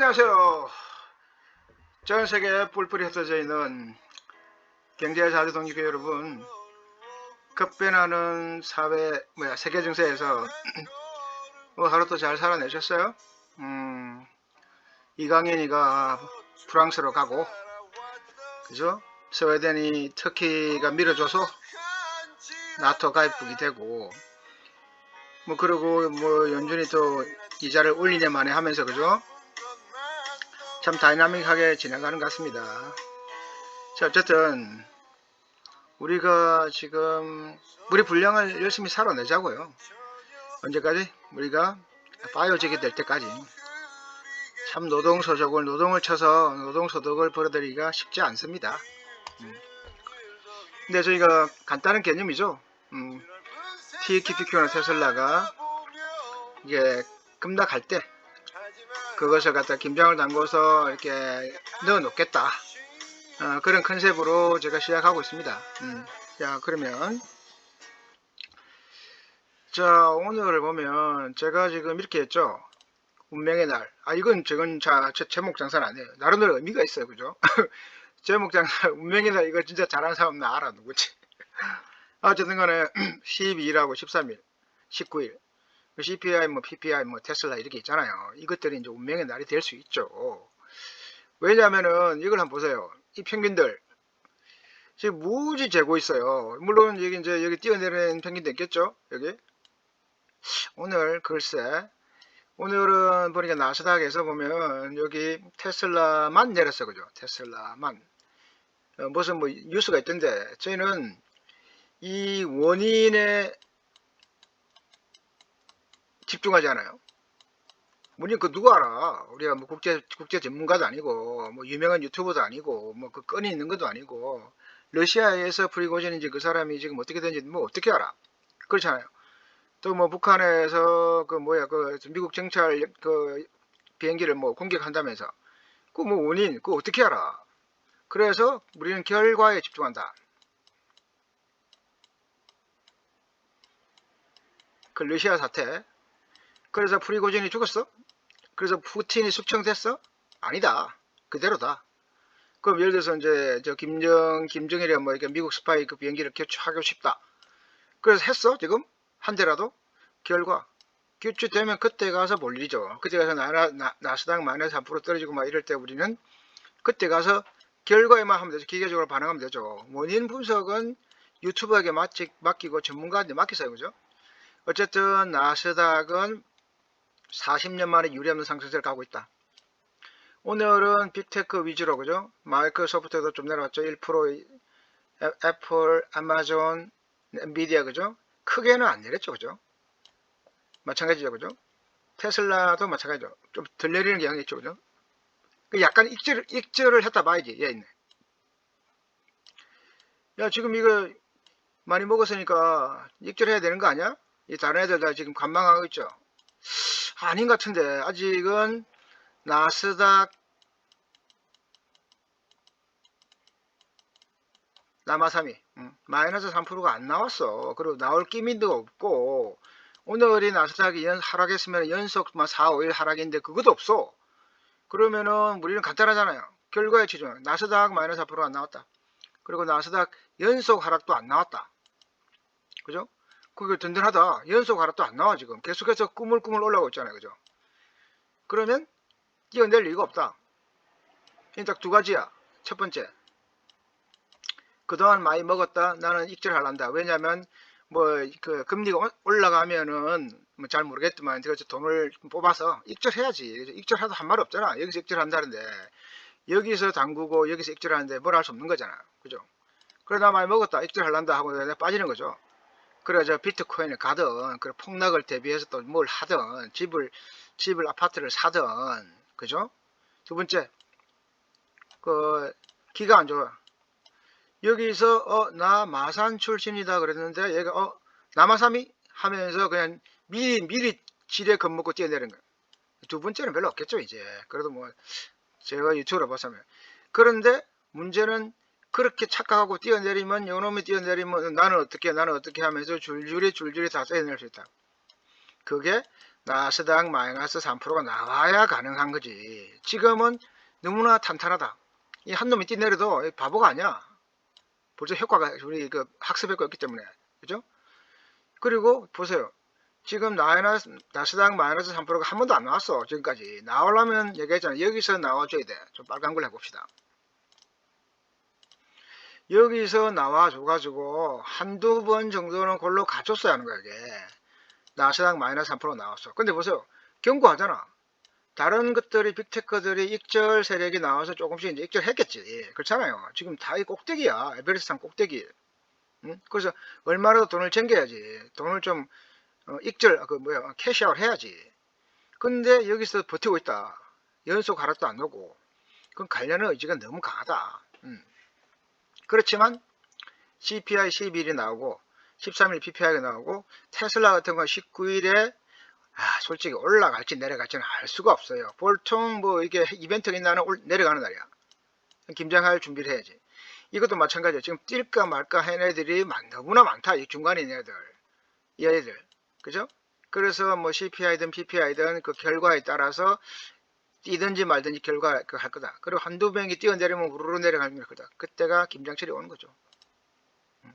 안녕하세요. 전 세계에 뿔뿔이 흩어져 있는 경제 자주 독립교 여러분, 급변하는 사회 뭐야 세계 증세에서 뭐 하루 또 잘 살아내셨어요? 음, 이강인이가 프랑스로 가고, 그죠? 스웨덴이 터키가 밀어줘서 나토 가입국이 되고, 뭐 그러고 뭐 연준이 또 이자를 올리냐 마네 하면서 그죠? 참 다이나믹하게 진행하는 것 같습니다. 자, 어쨌든 우리가 지금 우리 분량을 열심히 살아내자고요. 언제까지? 우리가 빠여지게 될 때까지. 참 노동소득을 노동을 쳐서 노동소득을 벌어들이기가 쉽지 않습니다. 음. 근데 저희가 간단한 개념이죠. 음, TQQ나 테슬라가 이게 급락할 때 그것을 갖다 김장을 담궈서 이렇게 넣어 놓겠다. 어, 그런 컨셉으로 제가 시작하고 있습니다. 음, 자, 그러면 자, 오늘을 보면 제가 지금 이렇게 했죠. 운명의 날. 아, 이건 저건 자, 제 제목 장사는 아니에요. 나름대로 의미가 있어요. 그죠? 제목 장사, 운명의 날 이거 진짜 잘하는 사람 나 알아. 누구지? 어쨌든 간에 12일하고 13일, 19일 CPI, 뭐 PPI, 뭐 테슬라 이렇게 있잖아요. 이것들이 이제 운명의 날이 될 수 있죠. 왜냐하면은 이걸 한번 보세요. 이 평균들 지금 무지 재고 있어요. 물론 여기 이제 여기 뛰어내리는 평균도 있겠죠. 여기 오늘 글쎄 오늘은 보니까 나스닥에서 보면 여기 테슬라만 내렸어 그죠? 테슬라만 어, 무슨 뭐 뉴스가 있던데 저희는 이 원인에 집중하지 않아요. 우리는 그 누구 알아? 우리가 뭐 국제 국제 전문가도 아니고 뭐 유명한 유튜버도 아니고 뭐그 건이 있는 것도 아니고 러시아에서 프리고진인지 그 사람이 지금 어떻게 된지 뭐 어떻게 알아? 그렇잖아요. 또 뭐 북한에서 그 뭐야 그 미국 정찰 그 비행기를 뭐 공격한다면서 그 뭐 원인 그 어떻게 알아? 그래서 우리는 결과에 집중한다. 그 러시아 사태 그래서 프리고진이 죽었어? 그래서 푸틴이 숙청됐어? 아니다. 그대로다. 그럼 예를 들어서 이제 저 김정 김정일이 뭐 이렇게 미국 스파이 그 비행기를 교체하고 싶다. 그래서 했어 지금 한 대라도 결과 교체되면 그때 가서 볼 일이죠. 그때 가서 나라 나, 나스닥 마이너스 3% 떨어지고 막 이럴 때 우리는 그때 가서 결과에만 하면 되죠. 기계적으로 반응하면 되죠. 원인 분석은 유튜브에게 맡기고 전문가한테 맡기세요. 그죠? 어쨌든 나스닥은 40년 만에 유리없는 상승세를 가고 있다. 오늘은 빅테크 위주로 그죠? 마이크로소프트도 좀 내려왔죠. 1% 애플, 아마존, 엔비디아 그죠? 크게는 안 내렸죠. 그죠? 마찬가지죠. 그죠? 테슬라도 마찬가지죠. 좀 덜 내리는 경향이 있죠. 그죠? 그 약간 익절, 익절을 했다 봐야지. 얘 있네. 야, 지금 이거 많이 먹었으니까 익절해야 되는 거 아니야? 이 다른 애들 다 지금 관망하고 있죠. 아닌 것 같은데 아직은 나스닥 남아삼이 음, 마이너스 3%가 안 나왔어. 그리고 나올 끼민도 없고 오늘이 나스닥이 연, 하락했으면 연속 4, 5일 하락인데 그것도 없어. 그러면은 우리는 간단하잖아요. 결과에 치중. 나스닥 마이너스 4%가 안 나왔다. 그리고 나스닥 연속 하락도 안 나왔다. 그죠? 그게 든든하다. 연속 하락도 안 나와 지금. 계속해서 꾸물꾸물 올라오고 있잖아요. 그죠? 그러면 뛰어낼 리가 없다. 딱 두 가지야. 첫 번째. 그동안 많이 먹었다. 나는 익절할란다. 왜냐면 뭐 그 금리가 올라가면은 뭐 잘 모르겠지만 제가 돈을 뽑아서 익절해야지. 익절해도 한 말 없잖아. 여기서 익절한다는데 여기서 담그고 여기서 익절하는데 뭘 할 수 없는 거잖아. 그죠? 그러다 많이 먹었다. 익절할란다 하고 빠지는 거죠. 그래 저 비트코인을 가든 그 폭락을 대비해서 또 뭘 하든 집을 집을 아파트를 사든 그죠? 두 번째 그 기가 안 좋아. 여기서 어 나 마산 출신이다 그랬는데 얘가 어 남아삼이 하면서 그냥 미리 미리 지뢰 겁먹고 뛰어내는 거야. 두 번째는 별로 없겠죠 이제. 그래도 뭐 제가 유튜브로 봤으면 그런데 문제는 그렇게 착각하고 뛰어내리면 요놈이 뛰어내리면 나는 어떻게 나는 어떻게 하면서 줄줄이 줄줄이 다 떼낼 수 있다. 그게 나스닥 마이너스 3%가 나와야 가능한 거지. 지금은 너무나 탄탄하다. 이 한 놈이 뛰내려도 이 바보가 아니야. 벌써 효과가 우리 그 학습 효과 있기 때문에 그죠? 그리고 보세요. 지금 마이너스 나스닥 마이너스 3%가 한 번도 안 나왔어 지금까지 나오려면 얘기했잖아 여기서 나와줘야 돼좀 빨간 걸 해봅시다 여기서 나와줘 가지고 한두 번 정도는 골로 가줬어야 하는 거야 이게. 나스닥 마이너스 3% 나왔어. 근데 보세요 경고하잖아. 다른 것들이 빅테크들이 익절 세력이 나와서 조금씩 이제 익절 했겠지. 그렇잖아요. 지금 다 이 꼭대기야. 에베레스트산 꼭대기. 응? 그래서 얼마라도 돈을 챙겨야지. 돈을 좀 어, 익절 그 뭐야 캐시아웃 해야지. 근데 여기서 버티고 있다. 연속 하락도 안 오고. 그럼 관련의 의지가 너무 강하다. 음. 그렇지만 CPI 11이 나오고 13일 PPI가 나오고 테슬라 같은 건 19일에 아, 솔직히 올라갈지 내려갈지는 알 수가 없어요. 보통 뭐 이게 이벤트가 있나는 올- 내려가는 날이야. 김장할 준비를 해야지. 이것도 마찬가지야. 지금 뛸까 말까 하는 애들이 많- 너무나 많다. 이 중간에 있는 애들. 이 애들. 그죠? 그래서 뭐 CPI든 PPI든 그 결과에 따라서 뛰든지 말든지 결과 그할 거다. 그리고 한두 명이 뛰어내리면 우르르 내려가는 거다. 그때가 김장철이 오는 거죠. 음.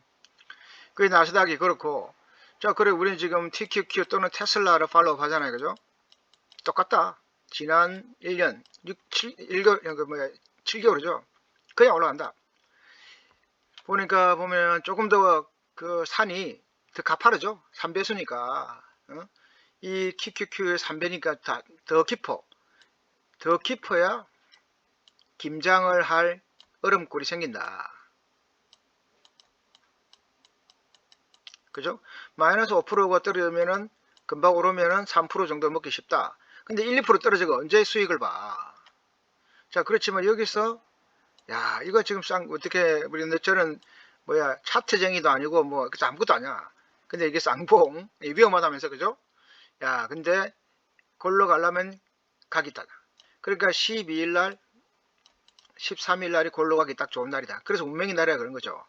그게 나스닥이 그렇고 자, 그래 우리는 지금 TQQ 또는 테슬라를 팔로우 하잖아요. 그죠? 똑같다. 지난 1년 6, 7, 1개월, 그 뭐야, 7개월이죠. 그냥 올라간다. 보니까 보면 조금 더 그 산이 더 가파르죠. 3배수니까. 어? 이 QQQ의 3배니까 다, 더 깊어. 더 깊어야 김장을 할 얼음골이 생긴다. 그죠? 마이너스 5%가 떨어지면은 금방 오르면은 3% 정도 먹기 쉽다. 근데 1, 2% 떨어지고 언제 수익을 봐? 자, 그렇지만 여기서 야, 이거 지금 쌍 어떻게 우리 너처럼 뭐야 차트쟁이도 아니고 뭐 아무것도 아니야. 근데 이게 쌍봉 위험하다면서 그죠? 야, 근데 골로 가려면 가기다. 그러니까 12일 날 13일 날이 골로 가기 딱 좋은 날이다. 그래서 운명의 날이야 그런 거죠.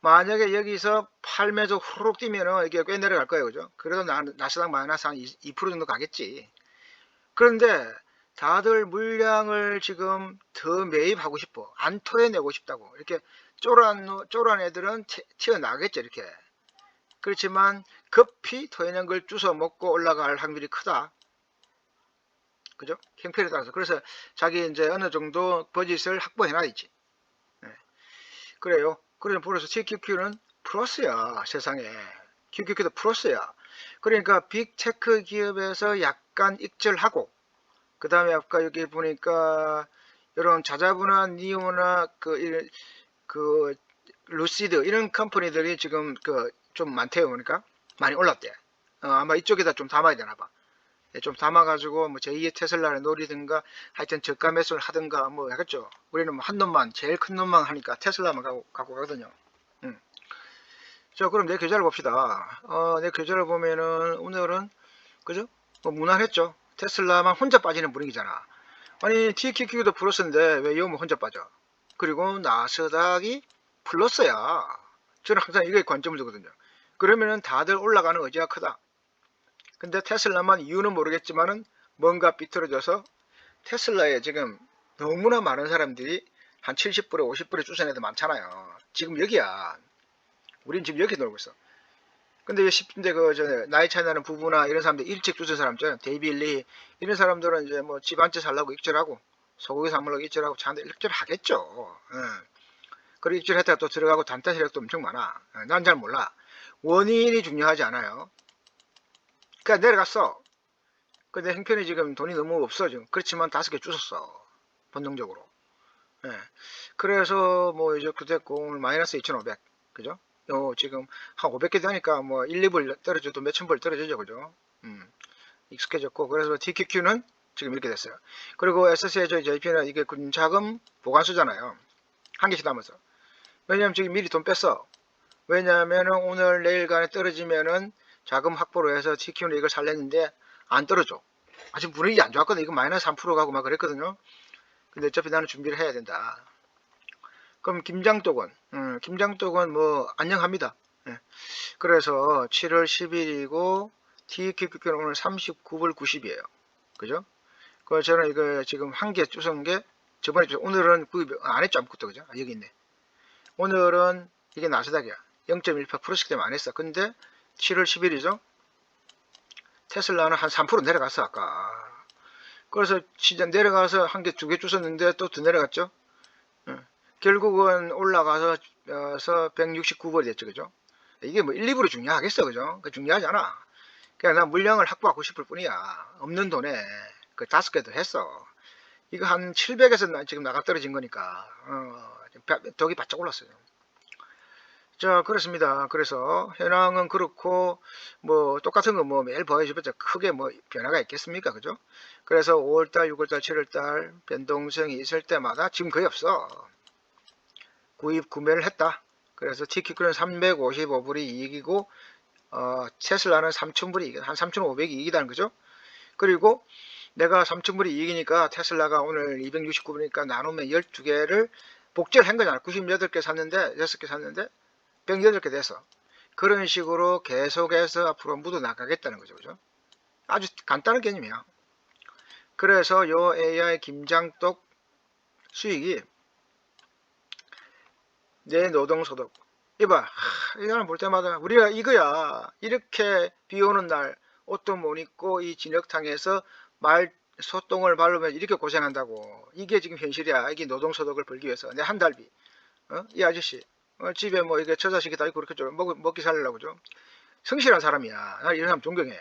만약에 여기서 팔매도 후룩 뛰면은 이게 꽤 내려갈 거예요. 그죠? 그래도 나, 나스닥 마이너스 한 2% 정도 가겠지. 그런데 다들 물량을 지금 더 매입하고 싶어. 안 토해내고 싶다고. 이렇게 쪼란, 쪼란 애들은 튀- 튀어나겠죠. 이렇게. 그렇지만 급히 토해낸 걸 주워 먹고 올라갈 확률이 크다. 그죠? 형편에 따라서. 그래서 자기 이제 어느 정도 버짓을 확보해놔야지. 네. 그래요. 그래서 그래서 TQQ는 플러스야 세상에 QQQ도 플러스야 그러니까 빅테크 기업에서 약간 익절하고 그 다음에 아까 여기 보니까 이런 자자분한 니오나 그, 이- 그 루시드 이런 컴퍼니들이 지금 그 좀 많대요 보니까 많이 올랐대 어, 아마 이쪽에다 좀 담아야 되나 봐. 예, 좀 담아가지고 뭐 제2의 테슬라를 노리든가 하여튼 저가 매수를 하든가 뭐 하겠죠. 우리는 뭐 한 놈만 제일 큰 놈만 하니까 테슬라만 갖고, 갖고 가거든요. 음. 자 그럼 내 계좌를 봅시다. 어, 내 계좌를 보면은 오늘은 그죠? 뭐 무난했죠. 테슬라만 혼자 빠지는 분위기잖아. 아니 TQQ도 플러스인데 왜 이거만 혼자 빠져? 그리고 나스닥이 플러스야. 저는 항상 이게 관점을 두거든요. 그러면은 다들 올라가는 의지가 크다. 근데 테슬라만 이유는 모르겠지만은 뭔가 삐뚤어져서 테슬라에 지금 너무나 많은 사람들이 한 70%, 50%에 주선 애들 많잖아요. 지금 여기야. 우린 지금 여기 놀고 있어. 근데 10대 그, 저, 나이 차이 나는 부부나 이런 사람들 일찍 주선 사람 있잖아요. 데이빌리. 이런 사람들은 이제 뭐 집 한 채 살라고 익절하고, 소고기 사물라고 익절하고, 차한대 익절하겠죠. 예. 그리고 익절했다가 또 들어가고 단타 세력도 엄청 많아. 난 잘 몰라. 원인이 중요하지 않아요. 그러니까 내려갔어. 근데 행편이 지금 돈이 너무 없어 지금. 그렇지만 다섯 개 주셨어. 본능적으로. 예. 그래서 뭐 이제 그랬고 오늘 마이너스 2,500. 그죠? 요 지금 한 500개 되니까 뭐 1, 2불 떨어져도 몇천 불 떨어지죠. 그죠? 음. 익숙해졌고 그래서 TQQ는 지금 이렇게 됐어요. 그리고 SS의 저 JP는 이게 군자금 보관수잖아요. 한 개씩 담아서. 왜냐면 지금 미리 돈 뺐어. 왜냐하면은 오늘 내일간에 떨어지면은 자금 확보로 해서 TQ는 이걸 살렸는데 안 떨어져. 아직 분위기 안 좋았거든. 이거 마이너스 3% 가고 막 그랬거든요. 근데 어차피 나는 준비를 해야 된다. 그럼 김장독은, 음, 김장독은 뭐 안녕합니다. 예. 그래서 7월 10일이고 TQQ는 오늘 39불 90이에요. 그죠? 그 저는 이거 지금 한 개 주선 게 저번에 주- 오늘은 구입 안 했죠 아무것도 그죠? 아, 여기 있네. 오늘은 이게 나스닥이야. 0.18 플러스기 때문에 안 했어. 근데 7월 10일이죠. 테슬라는 한 3% 내려갔어 아까. 그래서 진짜 내려가서 한 개 두 개 주셨는데 또 더 내려갔죠. 예. 결국은 올라가서 어, 169불이 됐죠 그죠? 이게 뭐 1, 2불이 중요하겠어 그죠? 그 중요하지 않아. 그냥 난 물량을 확보하고 싶을 뿐이야. 없는 돈에 그 다섯 개도 했어. 이거 한 700에서 나 지금 나가 떨어진 거니까 어, 바- 덕이 바짝 올랐어요. 자 그렇습니다. 그래서 현황은 그렇고 뭐 똑같은 거 뭐 매일 보여주봤자 크게 뭐 변화가 있겠습니까, 그죠? 그래서 5월달, 6월달, 7월달 변동성이 있을 때마다 지금 거의 없어. 구입 구매를 했다. 그래서 TQ는 355불이 이익이고 어, 테슬라는 3,000불이 이익, 한 3,500이 이익이다는 거죠. 그리고 내가 3,000불이 이익이니까 테슬라가 오늘 269불이니까 나누면 12개를 복제를 한 거잖아. 98개 샀는데 6개 샀는데 108개 돼서 그런 식으로 계속해서 앞으로 묻어 나가겠다는 거죠. 그죠? 아주 간단한 개념이야. 그래서 요 AI 김장떡 수익이 내 노동소득 이봐 하, 이거는 볼 때마다 우리가 이거야 이렇게 비 오는 날 옷도 못 입고 이 진흙탕에서 말 소똥을 바르면 이렇게 고생한다고 이게 지금 현실이야 이게 노동소득을 벌기 위해서 내 한 달비 어? 이 아저씨 어, 집에 뭐 이게 처자식이 다 있고 그렇게 좀 먹, 먹기 살려고 좀 성실한 사람이야. 나 이런 사람 존경해.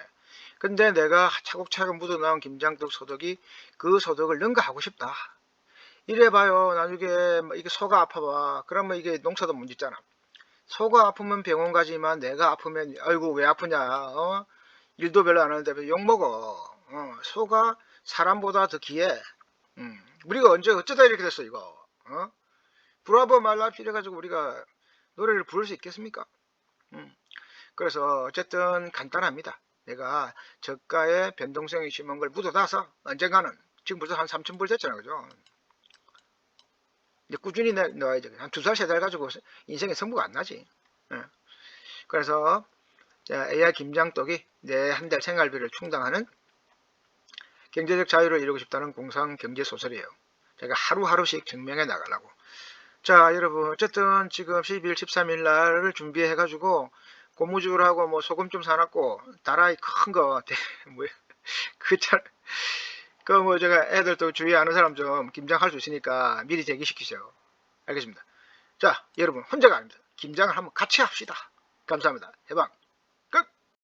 근데 내가 차곡차곡 묻어나온 김장떡 소득이 그 소득을 능가하고 싶다. 이래봐요. 나중에 뭐 이게 소가 아파봐. 그러면 이게 농사도 못 짓잖아. 소가 아프면 병원 가지만 내가 아프면 아이고 왜 아프냐. 어? 일도 별로 안 하는데 왜 욕먹어. 어, 소가 사람보다 더 귀해. 음, 우리가 언제 어쩌다 이렇게 됐어 이거? 어? 브라보 말라피 이래가지고 우리가 노래를 부를 수 있겠습니까 음, 그래서 어쨌든 간단합니다 내가 저가의 변동성이 심한 걸 묻어놔서 언젠가는 지금 벌써 한 3천불 됐잖아 그죠 이제 꾸준히 내- 넣어야지. 한두 살, 세 달 가지고 인생의 승부가 안 나지. 예. 그래서 자, AI 김장떡이 내 한 달 생활비를 충당하는 경제적 자유를 이루고 싶다는 공상 경제 소설이에요. 제가 하루하루씩 증명해 나가려고. 자, 여러분 어쨌든 지금 12일, 13일 날을 준비해 가지고 고무줄 하고 뭐 소금 좀 사놨고 다라이 큰 거, 뭐야, 그잘 그뭐 제가 애들 또 주위에 아는 사람 좀 김장할 수 있으니까 미리 대기시키세요. 알겠습니다. 자, 여러분 혼자가 아닙니다. 김장을 한번 같이 합시다. 감사합니다. 해방.